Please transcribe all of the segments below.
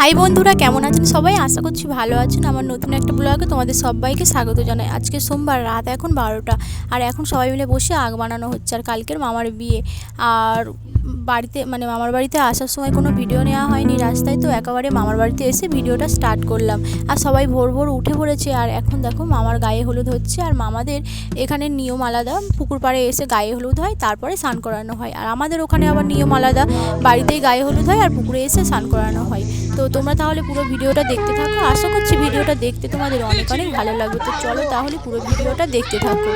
High বন্ধুরা, কেমন আছেন সবাই? আশা করছি ভালো আছেন। আমার নতুন একটা ব্লগে তোমাদের সবাইকে স্বাগত জানাই। আজকে সোমবার, রাত এখন বারোটা। আর এখন সবাই মিলে বসে আগ বানানো হচ্ছে, আর কালকের মামার বিয়ে। আর বাড়িতে মানে মামার বাড়িতে আসার সময় কোনো ভিডিও নেওয়া হয়নি। রাস্তায় তো একেবারে মামার বাড়িতে এসে ভিডিওটা স্টার্ট করলাম। আর সবাই ভোর ভোর উঠে পড়েছে। আর এখন দেখো, মামার গায়ে হলুদ হচ্ছে। আর মামাদের এখানে নিয়ম আলাদা। পুকুর পাড়ে এসে গায়ে হলুদ হয়, তারপরে স্নান করানো হয়। আর আমাদের ওখানে আবার নিয়ম আলাদা। বাড়িতেই গায়ে হলুদ হয় আর পুকুরে এসে স্নান করানো হয়। তো তোমরা তাহলে পুরো ভিডিওটা দেখতে থাকো। আশা করছি ভিডিওটা দেখতে তোমাদের অনেক অনেক ভালো লাগবে। তো চলো তাহলে পুরো ভিডিওটা দেখতে থাকো।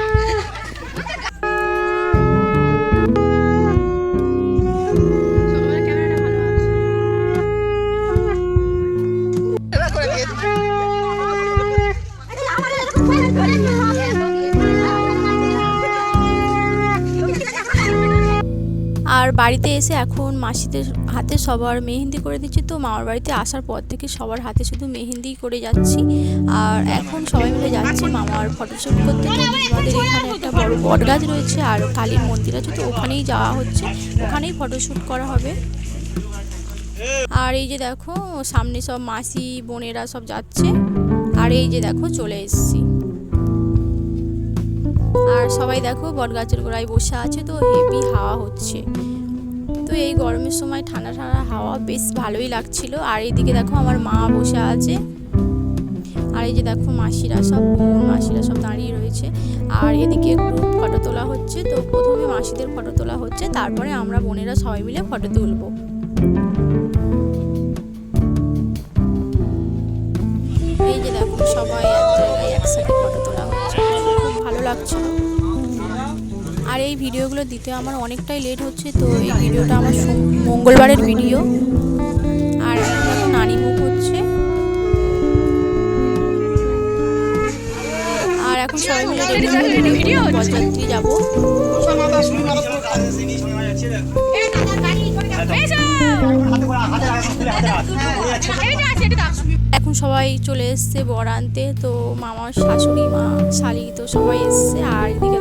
আর বাড়িতে এসে এখন মাসিদের হাতে সবার মেহেন্দি করে দিচ্ছি তো মামার বাড়িতে আসার পর থেকে সবার হাতে শুধু মেহেন্দি করে যাচ্ছি। আর এখন সবাই মিলে যাচ্ছি মামার ফটোশ্যুট করতে। আমাদের এখানে একটা বড় বট গাছ রয়েছে আর কালীর মন্দির আছে, তো ওখানেই যাওয়া হচ্ছে। ওখানেই ফটোশ্যুট করা হবে। আর এই যে দেখো, সামনে সব মাসি, বোনেরা সব যাচ্ছে। আর এই যে দেখো, চলে এসেছি। আর সবাই দেখো বটগাছের গোড়ায় বসে আছে, তো হেভি হাওয়া হচ্ছে। তো এই গরমের সময় ঠান্ডা ঠান্ডা হাওয়া বেশ ভালোই লাগছিল। আর এইদিকে দেখো আমার মা বসে আছে। আর এই যে দেখো মাসিরা সব বোন মাসিরা সব দাঁড়িয়ে রয়েছে। আর এদিকে একটু ফটো তোলা হচ্ছে, তো প্রথমে মাসিদের ফটো তোলা হচ্ছে, তারপরে আমরা বোনেরা সবাই মিলে ফটো তুলবো। এই যে দেখো সবাই এই ভিডিওগুলো দিতে আমার অনেকটাই লেট হচ্ছে তো এই ভিডিওটা আমার মঙ্গলবারের ভিডিও। আর এখন নানি মুখ হচ্ছে। আর এখন সবাই মিলে যাব এখন সবাই চলে এসছে বর আনতে তো মামার শাশুড়ি মা শালি তো সবাই এসছে আর এদিকে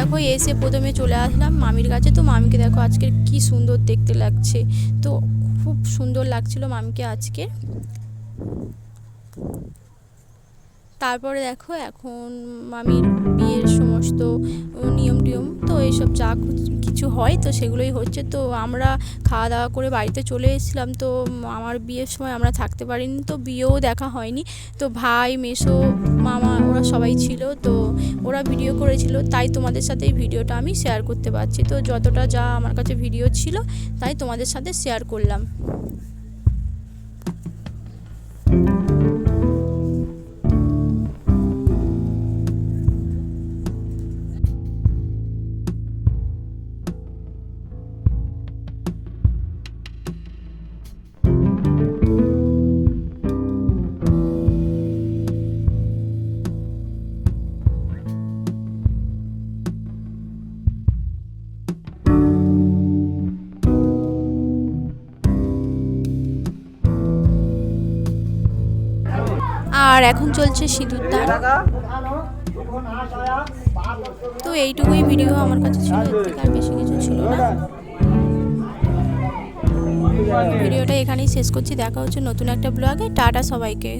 দেখো, এসে প্রথমে চলে আসলাম মামির কাছে। তো মামিকে দেখো আজকে কি সুন্দর দেখতে লাগছে। তো খুব সুন্দর লাগছিল মামিকে আজকে। তারপরে দেখো, এখন মামির বিয়ের সমস্ত নিয়ম টিয়ম এইসব যা কিছু- হয় তো সেগুলোই হচ্ছে। তো আমরা খাওয়া দাওয়া করে বাড়িতে চলে এসেছিলাম। তো আমার বিয়ের সময় আমরা থাকতে পারিনি, তো বিয়েও দেখা হয়নি। তো ভাই, মেসো, মামা ওরা সবাই ছিল। তো ওরা ভিডিও করেছিল, তাই তোমাদের সাথে এই ভিডিওটা আমি শেয়ার করতে পারছি। তো যতটা যা আমার কাছে ভিডিও ছিল, তাই তোমাদের সাথে শেয়ার করলাম। আর এখন চলছে সিঁদুর তার তো এইটুকুই ভিডিও আমার কাছে ছিল, এর থেকে আর বেশি কিছু ছিল না। ভিডিওটা এখানেই শেষ করছি, দেখা হচ্ছে নতুন একটা ব্লগে টাটা সবাইকে।